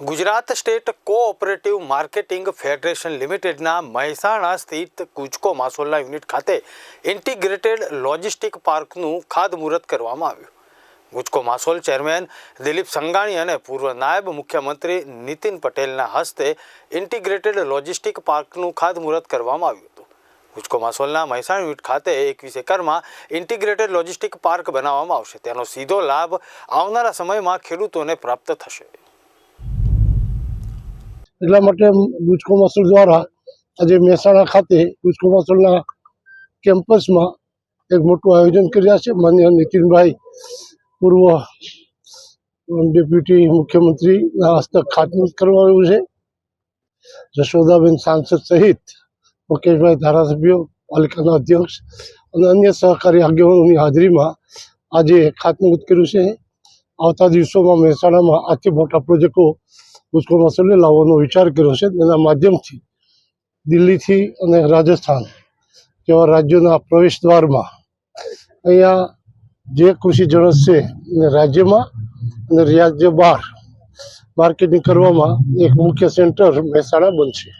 Gujarat state cooperative marketing federation લિમિટેડના મહેસાણા સ્થિત કુચકો માસોલના યુનિટ ખાતે ઇન્ટિગ્રેટેડ લોજિસ્ટિક પાર્કનું ખાતમુહૂર્ત કરવામાં આવ્યું. ગુજકો માસોલ ચેરમેન દિલીપ સંઘાણી અને પૂર્વ નાયબ મુખ્યમંત્રી નીતિન પટેલના હસ્તે ઇન્ટિગ્રેટેડ લોજિસ્ટિક પાર્કનું ખાતમુહૂર્ત કરવામાં આવ્યું હતું. ગુજકો માસોલના મહેસાણા યુનિટ ખાતે એકવીસ એકરમાં ઇન્ટિગ્રેટેડ લોજિસ્ટિક પાર્ક બનાવવામાં આવશે. તેનો સીધો લાભ આવનારા સમયમાં ખેડૂતોને પ્રાપ્ત થશે. એટલા માટે ગુજકો મસૂલ દ્વારા આજે મહેસાણા ખાતે ગુજકો મસૂલના કેમ્પસમાં એક મોટું આયોજન કર્યા છે. માન્ય નીતિનભાઈ પૂર્વ ડેપ્યુટી મુખ્યમંત્રીના હસ્તક ખાતમુહૂર્ત કરવા આવ્યું છે. જશોદાબેન સાંસદ સહિત મુકેશભાઈ ધારાસભ્યો, પાલિકાના અધ્યક્ષ અને અન્ય સહકારી આગેવાનોની હાજરીમાં આજે ખાતમુહૂર્ત કર્યું છે. આવતા દિવસોમાં મહેસાણામાં આથી મોટા પ્રોજેક્ટો ગુજકો મસૂલે લાવવાનો વિચાર કર્યો છે તેના માધ્યમથી દિલ્હીથી અને રાજસ્થાન જેવા રાજ્યોના પ્રવેશ દ્વારમાં અહીંયા જે કૃષિ જણસ છે એને રાજ્યમાં અને રાજ્ય બહાર માર્કેટિંગ કરવામાં એક મુખ્ય સેન્ટર મહેસાણા બનશે.